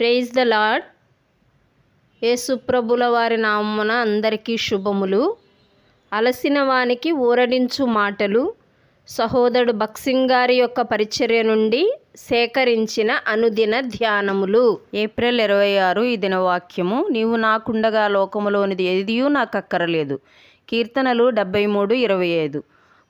Praise the lord యేసుప్రభుల వారి నామమున అందరికీ శుభములు. అలసిన వానికి ఊరడించు మాటలు. సహోదరుడు బక్సింగ్ గారి యొక్క పరిచర్య నుండి సేకరించిన అనుదిన ధ్యానములు. ఏప్రిల్ ఇరవై ఆరు ఈ దిన వాక్యము. నీవు నాకుండగా లోకములోనిది ఎదియూ నాకు అక్కరలేదు కీర్తనలు డెబ్బై మూడు ఇరవై ఐదు.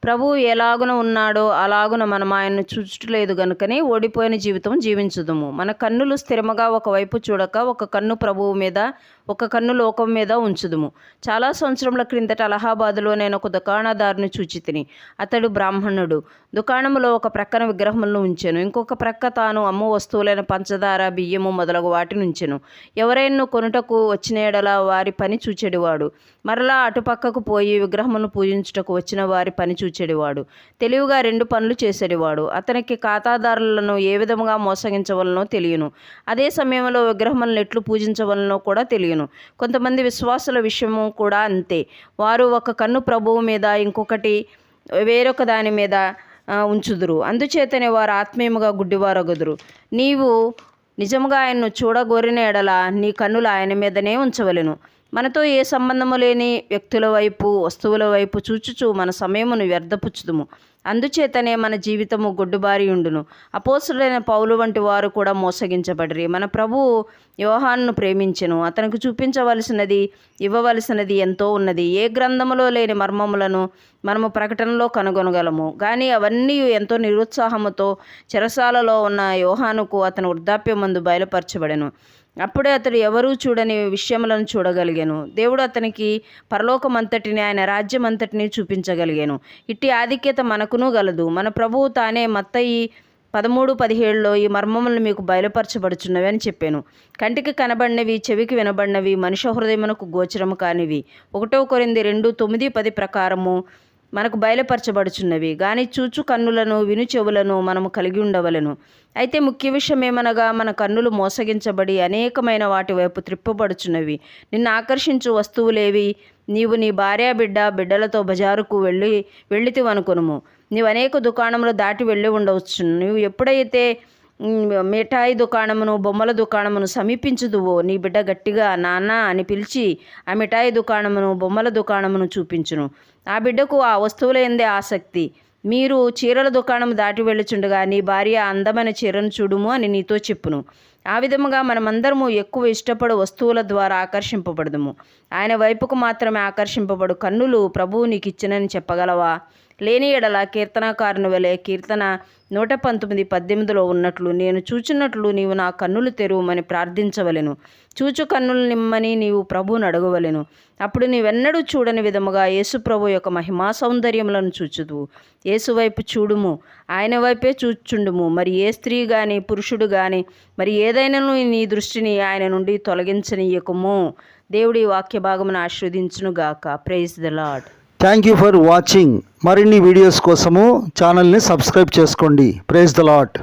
ప్రభువు ఎలాగున ఉన్నాడో అలాగున మనం ఆయన్ను చూచట్లేదు గనుకనే ఓడిపోయిన జీవితం జీవించుదుము. మన కన్నులు స్థిరముగా ఒకవైపు చూడక ఒక కన్ను ప్రభువు మీద ఒక కన్ను లోకం మీద ఉంచుదుము. చాలా సంవత్సరముల క్రిందట అలహాబాదులో నేను ఒక దుకాణదారుని చూచి తిని అతడు బ్రాహ్మణుడు. దుకాణములో ఒక ప్రక్కన విగ్రహములను ఉంచెను. ఇంకొక ప్రక్క తాను అమ్ము వస్తువులైన పంచదార బియ్యము మొదలగు వాటిని ఉంచెను. ఎవరైనా కొనుటకు వచ్చిన ఎడల వారి పని చూచెడివాడు. మరలా అటుపక్కకు పోయి విగ్రహమును పూజించుటకు వచ్చిన వారి పని చూచెడివాడు. తెలివిగా రెండు పనులు చేసేవాడు అతనికి ఖాతాదారులను ఏ విధముగా మోసగించవలనో తెలియను. అదే సమయంలో విగ్రహములను ఎట్లు పూజించవలనో కూడా తెలియను. కొంతమంది విశ్వాసుల విషయము కూడా అంతే. వారు ఒక కన్ను ప్రభువు మీద ఇంకొకటి వేరొక దాని మీద ఉంచుదురు. అందుచేతనే వారు ఆత్మీయముగా గుడ్డివారగుదురు. నీవు నిజముగా ఆయన్ను చూడగోరిన ఎడల నీ కన్నులు ఆయన మీదనే ఉంచవలెను. మనతో ఏ సంబంధము లేని వ్యక్తుల వైపు వస్తువుల వైపు చూచుచూ మన సమయమును వ్యర్థపుచ్చుదుము. అందుచేతనే మన జీవితము గొడ్డుబారి ఉండును. అపోసులైన పౌలు వంటి వారు కూడా మోసగించబడిరి. మన ప్రభువు యోహాన్ను ప్రేమించెను. అతనికి చూపించవలసినది ఇవ్వవలసినది ఎంతో ఉన్నది. ఏ గ్రంథములో లేని మర్మములను మనము ప్రకటనలో కనుగొనగలము. కానీ అవన్నీ ఎంతో నిరుత్సాహముతో చెరసాలలో ఉన్న యోహానుకు అతని వృద్ధాప్యమందు బయలుపరచబడెను. అప్పుడే అతడు ఎవరూ చూడని విషయములను చూడగలిగాను. దేవుడు అతనికి పరలోకమంతటిని ఆయన రాజ్యమంతటిని చూపించగలిగాను. ఇట్టి ఆధిక్యత మనకును గలదు. మన ప్రభువు తానే మత్తయి పదమూడు పదిహేడులో ఈ మర్మములు మీకు బయలుపరచబడుచున్నవి అని చెప్పాను. కంటికి కనబడినవి చెవికి వినబడినవి మనుష్య హృదయమునకు గోచరము కానివి. ఒకటో కొరింది రెండు తొమ్మిది పది ప్రకారము మనకు బయలుపరచబడుచున్నవి. కానీ చూచు కన్నులను విను చెవులను మనము కలిగి ఉండవలను. అయితే ముఖ్య విషయం ఏమనగా మన కన్నులు మోసగించబడి అనేకమైన వాటి వైపు త్రిప్పబడుచున్నవి. నిన్ను ఆకర్షించు వస్తువులేవి. నీవు నీ భార్య బిడ్డ బిడ్డలతో బజారుకు వెళ్ళి వెళ్ళితివనుకొనుము. నీవు అనేక దుకాణంలో దాటి వెళ్ళి ఉండవచ్చు నువ్వు ఎప్పుడైతే మిఠాయి దుకాణమును బొమ్మల దుకాణమును సమీపించుదువో నీ బిడ్డ గట్టిగా నాన్న అని పిలిచి ఆ మిఠాయి దుకాణమును బొమ్మల దుకాణమును చూపించును. ఆ బిడ్డకు ఆ వస్తువుల ఎందే ఆసక్తి. మీరు చీరల దుకాణం దాటి వెళ్ళుచుండగా నీ భార్య అందమైన చీరను చూడుము అని నీతో చెప్పును. ఆ విధముగా మనమందరము ఎక్కువ ఇష్టపడు వస్తువుల ద్వారా ఆకర్షింపబడదుము. ఆయన వైపుకు మాత్రమే ఆకర్షింపబడు కన్నులు ప్రభువు నీకు ఇచ్చినని చెప్పగలవా? లేని ఎడల కీర్తనకారుని వలె కీర్తన నూట పంతొమ్మిది పద్దెనిమిదిలో ఉన్నట్లు నేను చూచున్నట్లు నీవు నా కన్నులు తెరువమని ప్రార్థించవలెను. చూచు కన్నులు నిమ్మని నీవు ప్రభువును అడగవలెను. అప్పుడు నీవెన్నడూ చూడని విధముగా యేసు ప్రభు యొక్క మహిమా సౌందర్యములను చూచుదువు. యేసు వైపు చూడుము. ఆయన వైపే చూచుండుము. మరి ఏ స్త్రీ గాని పురుషుడు గాని మరి ఏదైనాను నీ దృష్టిని ఆయన నుండి తొలగించనీయకము. దేవుడి వాక్య భాగమును ఆస్వాదించును గాక praise the Lord thank you for watching మరిన్ని వీడియోస్ కోసము ఛానల్ని సబ్స్క్రైబ్ చేసుకోండి. Praise the lot